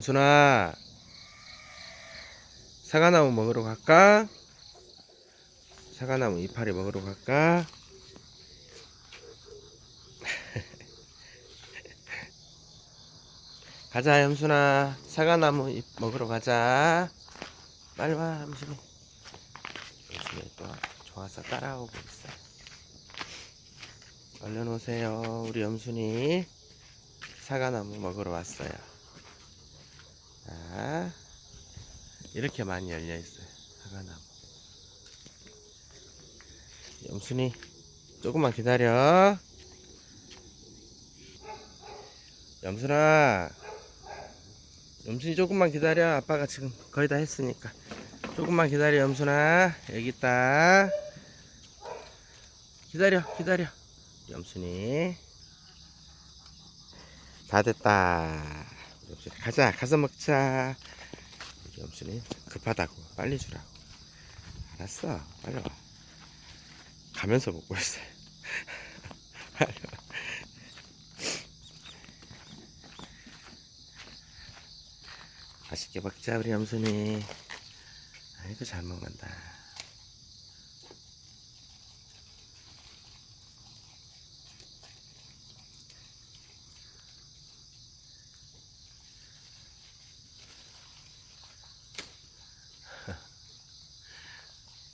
준아 사과나무 먹으러 갈까? 사과나무 이파리 먹으러 갈까? 가자 염순아. 사과나무 잎 먹으러 가자. 빨리 와 염순이. 염순이 또 좋아서 따라오고 있어. 얼른 오세요 우리 염순이. 사과나무 먹으러 왔어요 자, 이렇게 많이 열려 있어요. 사과나무. 염순이 조금만 기다려. 염순아, 염순이 조금만 기다려. 아빠가 지금 거의 다 했으니까. 조금만 기다려, 염순아. 여기 있다. 기다려, 기다려. 염순이. 다 됐다. 가자, 가서 먹자. 염순이 급하다고 빨리 주라고. 알았어, 빨리 와. 가면서 먹고 있어요. 빨리 와. 맛있게 먹자 우리 염순이. 아이고 잘 먹는다.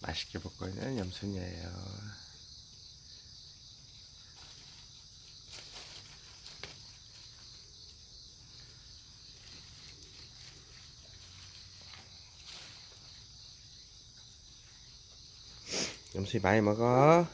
맛있게 먹고 있는 염순이에요. 염순이 많이 먹어.